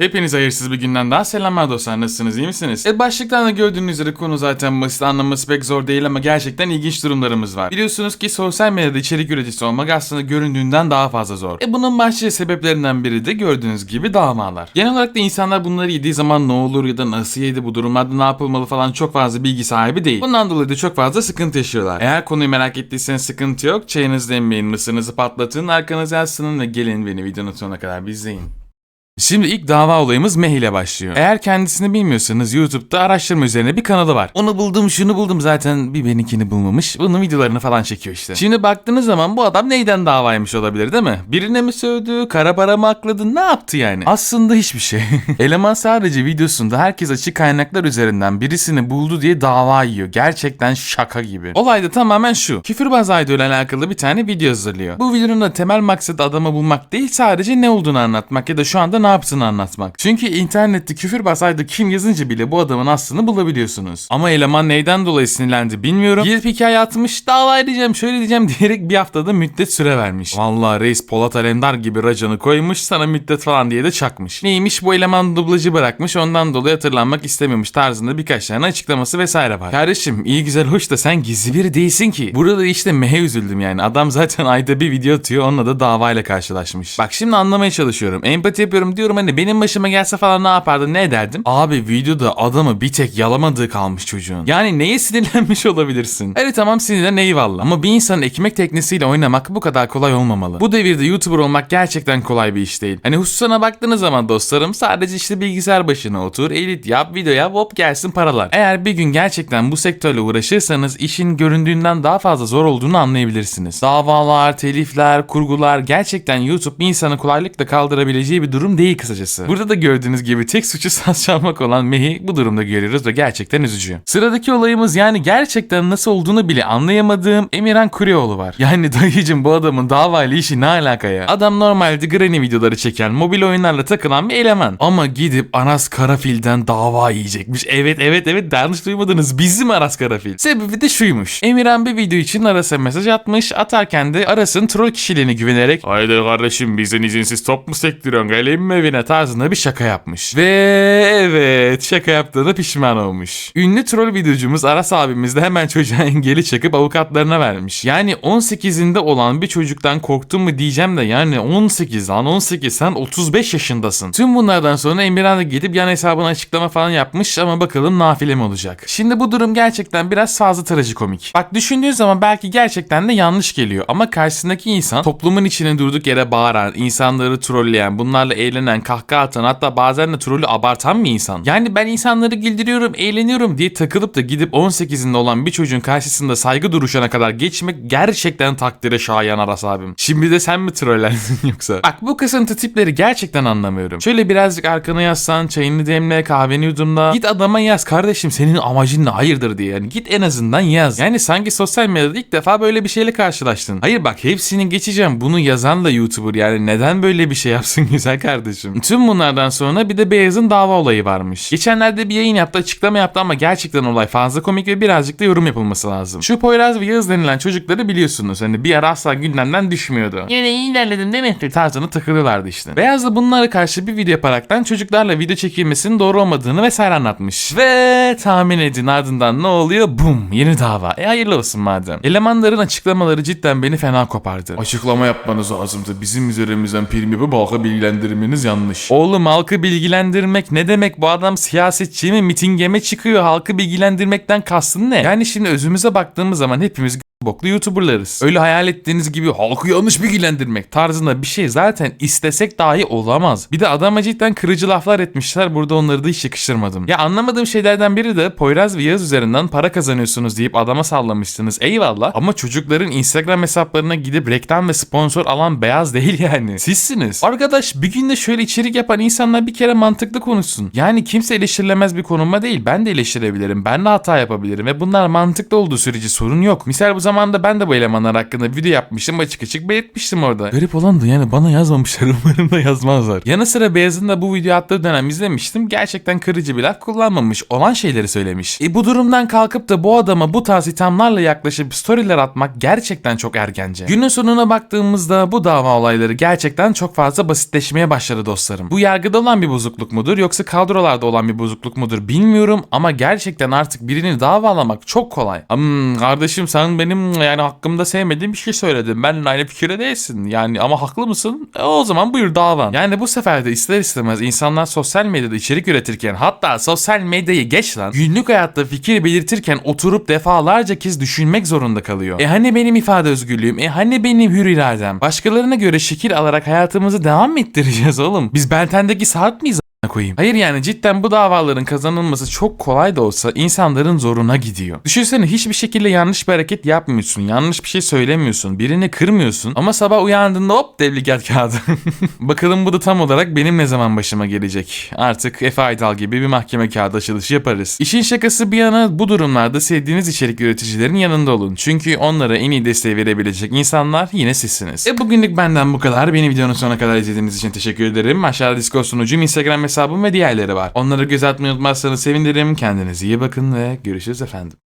Hepiniz hayırsız bir günden daha selamlar dostlar nasılsınız iyi misiniz? E başlıktan da gördüğünüz üzere konu zaten basit anlaması pek zor değil ama gerçekten ilginç durumlarımız var. Biliyorsunuz ki sosyal medyada içerik üreticisi olmak aslında göründüğünden daha fazla zor. E bunun başlıca sebeplerinden biri de gördüğünüz gibi davalar. Genel olarak da insanlar bunları yediği zaman ne olur ya da nasıl yedi bu durumlarda ne yapılmalı falan çok fazla bilgi sahibi değil. Bundan dolayı da çok fazla sıkıntı yaşıyorlar. Eğer konuyu merak ettiyseniz sıkıntı yok. Çayınızı demleyin, mısırınızı patlatın, arkanıza yaslanın ve gelin beni videonun sonuna kadar bir izleyin. Şimdi ilk dava olayımız Meh ile başlıyor. Eğer kendisini bilmiyorsanız YouTube'da araştırma üzerine bir kanalı var. Onu buldum şunu buldum zaten bir benimkini bulmamış. Bunun videolarını falan çekiyor işte. Şimdi baktığınız zaman bu adam neyden davaymış olabilir değil mi? Birine mi sövdü, kara para mı akladı, ne yaptı yani? Aslında hiçbir şey. Eleman sadece videosunda herkes açık kaynaklar üzerinden birisini buldu diye dava yiyor. Gerçekten şaka gibi. Olay da tamamen şu. Küfürbaz Aydo ile alakalı bir tane video hazırlıyor. Bu videonun da temel maksadı adamı bulmak değil sadece ne olduğunu anlatmak ya da şu anda ne yaptığını anlatmak. Çünkü internette küfürbaz Aydo kim yazınca bile bu adamın aslını bulabiliyorsunuz. Ama eleman neyden dolayı sinirlendi bilmiyorum. Gidip hikaye atmış dava edeceğim şöyle diyeceğim diyerek bir haftada müddet süre vermiş. Vallahi reis Polat Alemdar gibi racanı koymuş sana müddet falan diye de çakmış. Neymiş bu eleman dublajı bırakmış ondan dolayı hatırlanmak istemiyormuş tarzında birkaç tane açıklaması vesaire var. Kardeşim iyi güzel hoş da sen gizli biri değilsin ki. Burada işte mehe üzüldüm yani. Adam zaten ayda bir video atıyor onunla da davayla karşılaşmış. Bak şimdi anlamaya çalışıyorum. Empati yapıyorum diyorum hani benim başıma gelse falan ne yapardım ne ederdim? Abi videoda adamı bir tek yalamadığı kalmış çocuğun. Yani neye sinirlenmiş olabilirsin? Evet tamam sinirlen eyvallah. Ama bir insanın ekmek teknesiyle oynamak bu kadar kolay olmamalı. Bu devirde YouTuber olmak gerçekten kolay bir iş değil. Hani hususuna baktığınız zaman dostlarım sadece işte bilgisayar başına otur, edit yap, video yap, hop gelsin paralar. Eğer bir gün gerçekten bu sektörle uğraşırsanız işin göründüğünden daha fazla zor olduğunu anlayabilirsiniz. Davalar, telifler, kurgular gerçekten YouTube bir insanı kolaylıkla kaldırabileceği bir durum değil kısacası. Burada da gördüğünüz gibi tek suçu saz çalmak olan Mehi bu durumda görüyoruz ve gerçekten üzücü. Sıradaki olayımız yani gerçekten nasıl olduğunu bile anlayamadığım Emirhan Kuryoğlu var. Yani dayıcım bu adamın davayla işi ne alaka ya? Adam normalde granny videoları çeken, mobil oyunlarla takılan bir eleman. Ama gidip Aras Karafil'den dava yiyecekmiş. Evet evet evet yanlış duymadınız. Bizim Aras Karafil. Sebebi de şuymuş. Emirhan bir video için Aras'a mesaj atmış. Atarken de Aras'ın troll kişiliğine güvenerek Haydi kardeşim bizden izinsiz top mu sektiriyorsun geleyim mi evine tarzında bir şaka yapmış. Ve evet şaka yaptığına pişman olmuş. Ünlü troll videocumuz Aras abimiz de hemen çocuğa engeli çakıp avukatlarına vermiş. Yani 18'inde olan bir çocuktan korktun mu diyeceğim de yani 18 lan 18 sen 35 yaşındasın. Tüm bunlardan sonra Emirhan da gidip yan hesabına açıklama falan yapmış ama bakalım nafile mi olacak. Şimdi bu durum gerçekten biraz fazla trajikomik. Bak düşündüğün zaman belki gerçekten de yanlış geliyor ama karşısındaki insan toplumun içine durduk yere bağıran, insanları trolleyen, bunlarla eğlenen, kahkaha atan hatta bazen de trolü abartan bir insan. Yani ben insanları güldürüyorum, eğleniyorum diye takılıp da gidip 18'inde olan bir çocuğun karşısında saygı duruşuna kadar geçmek gerçekten takdire şayan Aras abim. Şimdi de sen mi trollendin yoksa? Bak bu kısıntı tipleri gerçekten anlamıyorum. Şöyle birazcık arkana yazsan, çayını demle, kahveni yudumla. Git adama yaz kardeşim senin amacın ne hayırdır diye. Yani git en azından yaz. Yani sanki sosyal medyada ilk defa böyle bir şeyle karşılaştın. Hayır bak hepsini geçeceğim. Bunu yazan da YouTuber yani neden böyle bir şey yapsın güzel kardeşim. Tüm bunlardan sonra bir de Beyaz'ın dava olayı varmış. Geçenlerde bir yayın yaptı açıklama yaptı ama gerçekten olay fazla komik ve birazcık da yorum yapılması lazım. Şu Poyraz ve Yağız denilen çocukları biliyorsunuz. Hani bir ara asla gündemden düşmüyordu. Yani iyi ilerledim değil mi? Tarzını takılıyorlardı işte. Beyaz da bunlara karşı bir video yaparaktan çocuklarla video çekilmesinin doğru olmadığını vesaire anlatmış. Ve tahmin edin ardından ne oluyor? Bum yeni dava. E hayırlı olsun madem. Elemanların açıklamaları cidden beni fena kopardı. Açıklama yapmanız lazımdı. Bizim üzerimizden prim yapıp halka bilgilendirmeniz yanlış. Oğlum halkı bilgilendirmek ne demek? Bu adam siyasetçi mi? Mitinge mi çıkıyor? Halkı bilgilendirmekten kastın ne? Yani şimdi özümüze baktığımız zaman hepimiz boklu YouTuber'larız. Öyle hayal ettiğiniz gibi halkı yanlış bilgilendirmek tarzında bir şey zaten istesek dahi olamaz. Bir de adama cidden kırıcı laflar etmişler. Burada onları da hiç yakıştırmadım. Ya anlamadığım şeylerden biri de Poyraz ve Yağız üzerinden para kazanıyorsunuz deyip adama sallamışsınız. Eyvallah. Ama çocukların Instagram hesaplarına gidip reklam ve sponsor alan beyaz değil yani. Sizsiniz. Arkadaş bir günde şöyle içerik yapan insanlar bir kere mantıklı konuşsun. Yani kimse eleştirilemez bir konuma değil. Ben de eleştirebilirim. Ben de hata yapabilirim ve bunlar mantıklı olduğu sürece sorun yok. Misal bu zamana zamanda ben de bu elemanlar hakkında video yapmıştım açık açık belirtmiştim orada. Garip olan da yani bana yazmamışlar umarım da yazmazlar. Yanı sıra Beyaz'ın da bu video attığı dönem izlemiştim. Gerçekten kırıcı bir laf kullanmamış. Olan şeyleri söylemiş. E bu durumdan kalkıp da bu adama bu tarz ithamlarla yaklaşıp storyler atmak gerçekten çok ergence. Günün sonuna baktığımızda bu dava olayları gerçekten çok fazla basitleşmeye başladı dostlarım. Bu yargıda olan bir bozukluk mudur yoksa kadrolarda olan bir bozukluk mudur bilmiyorum ama gerçekten artık birini davalamak çok kolay. Hmm, kardeşim sen benim yani hakkımda sevmediğim bir şey söyledin. Benimle aynı fikirde değilsin. Yani ama haklı mısın? E, o zaman buyur davan. Yani bu sefer de ister istemez insanlar sosyal medyada içerik üretirken hatta sosyal medyayı geç lan günlük hayatta fikir belirtirken oturup defalarca kez düşünmek zorunda kalıyor. E hani benim ifade özgürlüğüm? E hani benim hür iradem? Başkalarına göre şekil alarak hayatımızı devam ettireceğiz oğlum? Biz Benten'deki saat miyiz? Koyayım. Hayır yani cidden bu davaların kazanılması çok kolay da olsa insanların zoruna gidiyor. Düşünsene hiçbir şekilde yanlış bir hareket yapmıyorsun. Yanlış bir şey söylemiyorsun. Birini kırmıyorsun. Ama sabah uyandığında hop devligat kağıdı. Bakalım bu da tam olarak benim ne zaman başıma gelecek. Artık Efe Aydal gibi bir mahkeme kağıdı açılışı yaparız. İşin şakası bir yana bu durumlarda sevdiğiniz içerik üreticilerin yanında olun. Çünkü onlara en iyi desteği verebilecek insanlar yine sizsiniz. E bugünlük benden bu kadar. Beni videonun sonuna kadar izlediğiniz için teşekkür ederim. Aşağıda Discord sunucum, Instagram hesabım ve diğerleri var. Onları göz atmayı unutmazsanız sevinirim. Kendinize iyi bakın ve görüşürüz efendim.